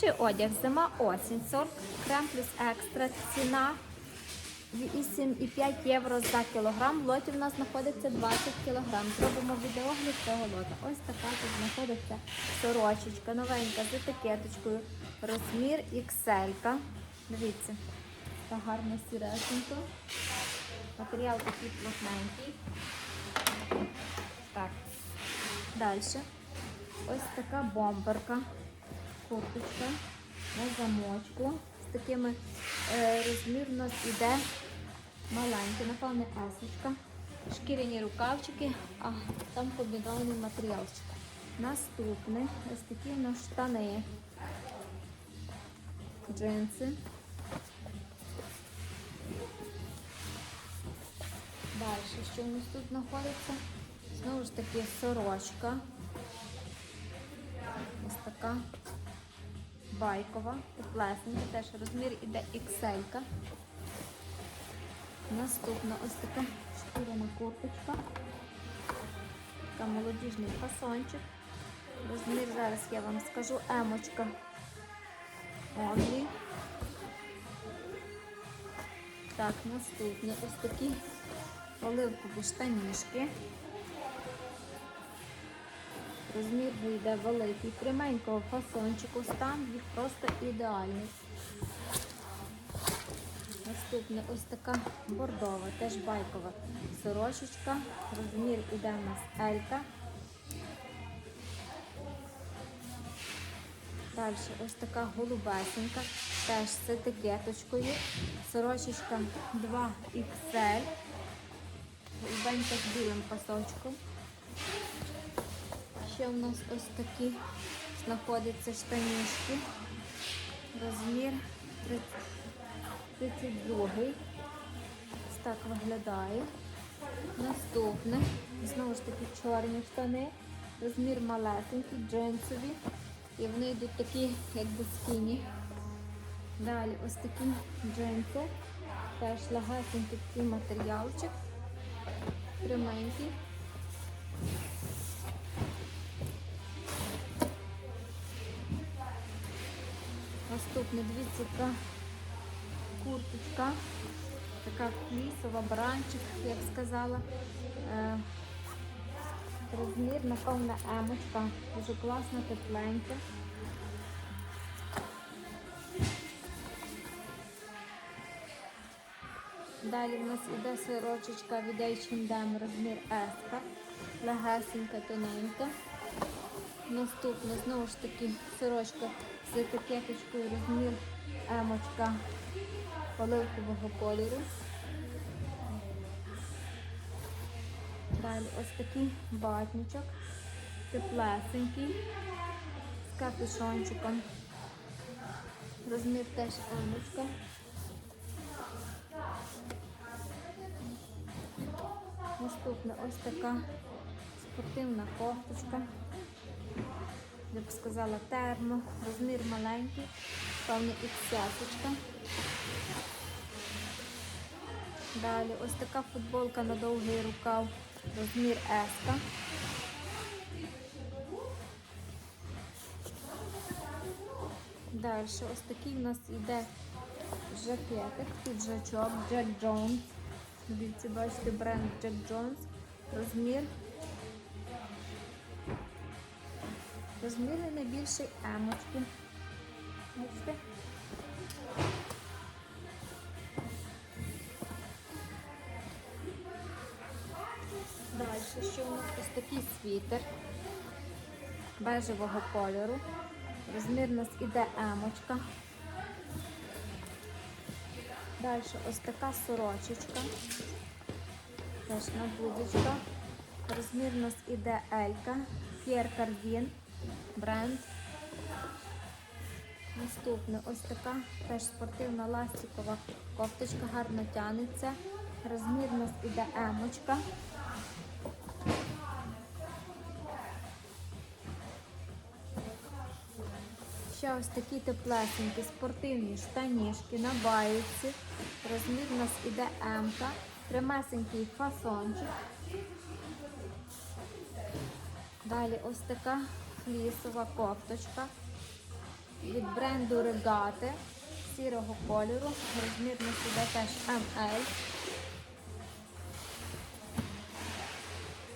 Жіночий одяг, зима осінь, сорт крем плюс екстра. Ціна 8,5 євро за кілограм. В лоті в нас знаходиться 20 кілограм. Зробимо відеогляд цього лота. Ось така тут знаходиться сорочечка, новенька з етикеточкою. Розмір XL. Дивіться, така гарна сіресенька. Матеріал такий плотненький. Так. Далі. Ось така бомберка, курточка на замочку. З такими е, розмір у нас іде маленький, напевне, есочка. Шкіряні рукавчики, а там комбінований матеріалчик. Наступне ось такі у нас штани, джинси. Далі, що у нас тут знаходиться? Знову ж таки сорочка. Ось така байкова, теплесенька, теж розмір іде XL. Наступна ось така шкіряна курточка. Така молодіжний фасончик. Розмір зараз я вам скажу емочка. Оглі. Так, наступні ось такі оливкові штанішки. Розмір вийде великий, пряменького фасончику, стан їх просто ідеальний. Наступне ось така бордова, теж байкова сорочечка. Розмір іде у нас Елька. Далі ось така голубесенька, теж з етикеточкою. Сорочечка 2XL. Голубенька з білим пасочком. Ще у нас ось такі знаходяться штанішки. Розмір 32. Ось так виглядає. Наступне, знову ж таки, чорні штани. Розмір малесенький, джинсові. І вони йдуть такі, якби скіні. Далі ось такі джинси. Теж легесенький такий матеріалчик. Пряменький. Наступне, дивіться, яка курточка, така флісова, баранчик, як сказала. Е, розмір, напевно, емочка. Дуже класна, тепленька. Далі в нас іде сорочечка від H&M, розмір S, легесенька, тоненька. Наступне, знову ж таки, сорочка з етикеточкою розмір емочка оливкового кольору. Далі ось такий батничок, теплесенький, з капюшончиком. Розмір теж емочка. Наступна ось така спортивна кофточка я б сказала, термо, розмір маленький, певно іксясочка. Далі ось така футболка на довгий рукав, розмір S. Далі ось такий у нас йде жакетик, піджачок Jack Jones. Дивіться, бачите, бренд Jack Jones. Розмір Розміри найбільший емочки. Бачите? Далі, що у нас ось такий світер бежевого кольору. Розмір у нас іде емочка. Далі ось така сорочечка. Теж на будочка. Розмір у нас іде Елька, П'єр Кардін бренд. Наступне ось така теж спортивна ластикова кофточка, гарно тянеться. Розмір у нас іде емочка. Ще ось такі теплесенькі спортивні штанішки на баїці. Розмір у нас іде емка. Прямесенький фасончик. Далі ось така флісова кофточка. від бренду Regate сірого кольору. Розмір на себе теж ML.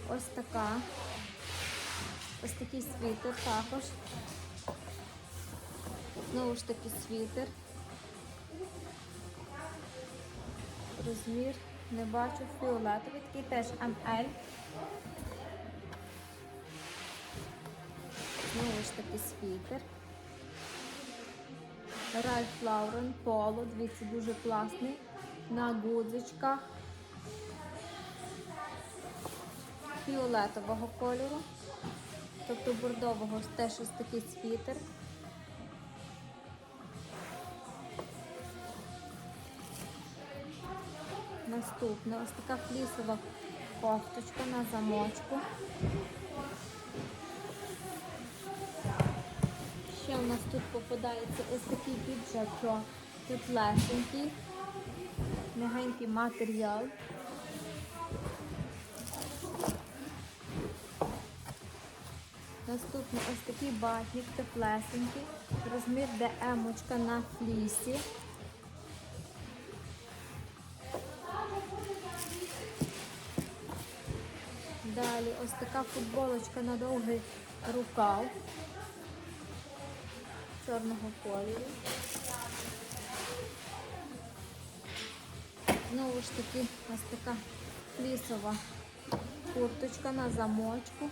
Ось така. Ось такий світер також. Знову ж таки світер. Розмір не бачу фіолетовий, такий теж ML. Знову ж таки світер. Ральф Лаурен Поло, дивіться, дуже класний. На гудзичках. Фіолетового кольору. Тобто бордового теж ось такий світер. Наступне ось така флісова кофточка на замочку. Ще у нас тут попадається ось такий піджачок, теплесенький, м'ягенький матеріал. Наступний ось такий батник теплесенький, розмір ДМ-очка на флісі. Далі ось така футболочка на довгий рукав чорного кольору. Знову ж таки ось така флісова курточка на замочку.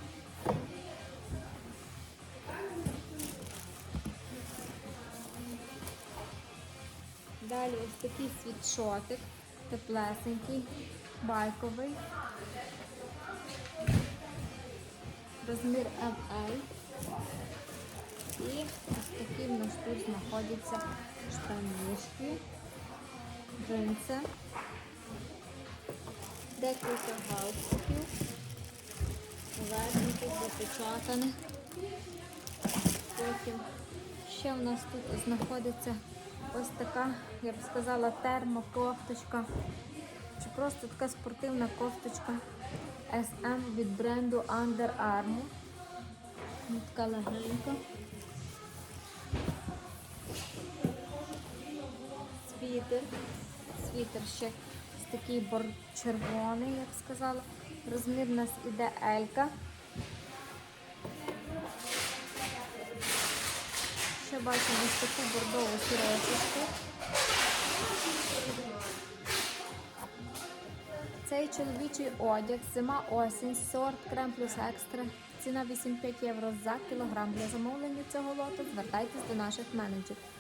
Далі ось такий світшотик, теплесенький, байковий. Розмір ML. І ось такі в нас тут знаходяться штанишки, джинси, декілька галстуків, верхники запечатаних. Потім ще в нас тут знаходиться ось така, я б сказала, термокофточка, чи просто така спортивна кофточка SM від бренду Under Armour. Така легенька. Світер. Світер ще такий бор червоний, я б сказала. Розмір у нас іде Елька. Ще бачимо ось таку бордову сірочечку. Цей чоловічий одяг, зима осінь, сорт крем плюс екстра. Ціна 8,5 євро за кілограм. Для замовлення цього лоту звертайтесь до наших менеджерів.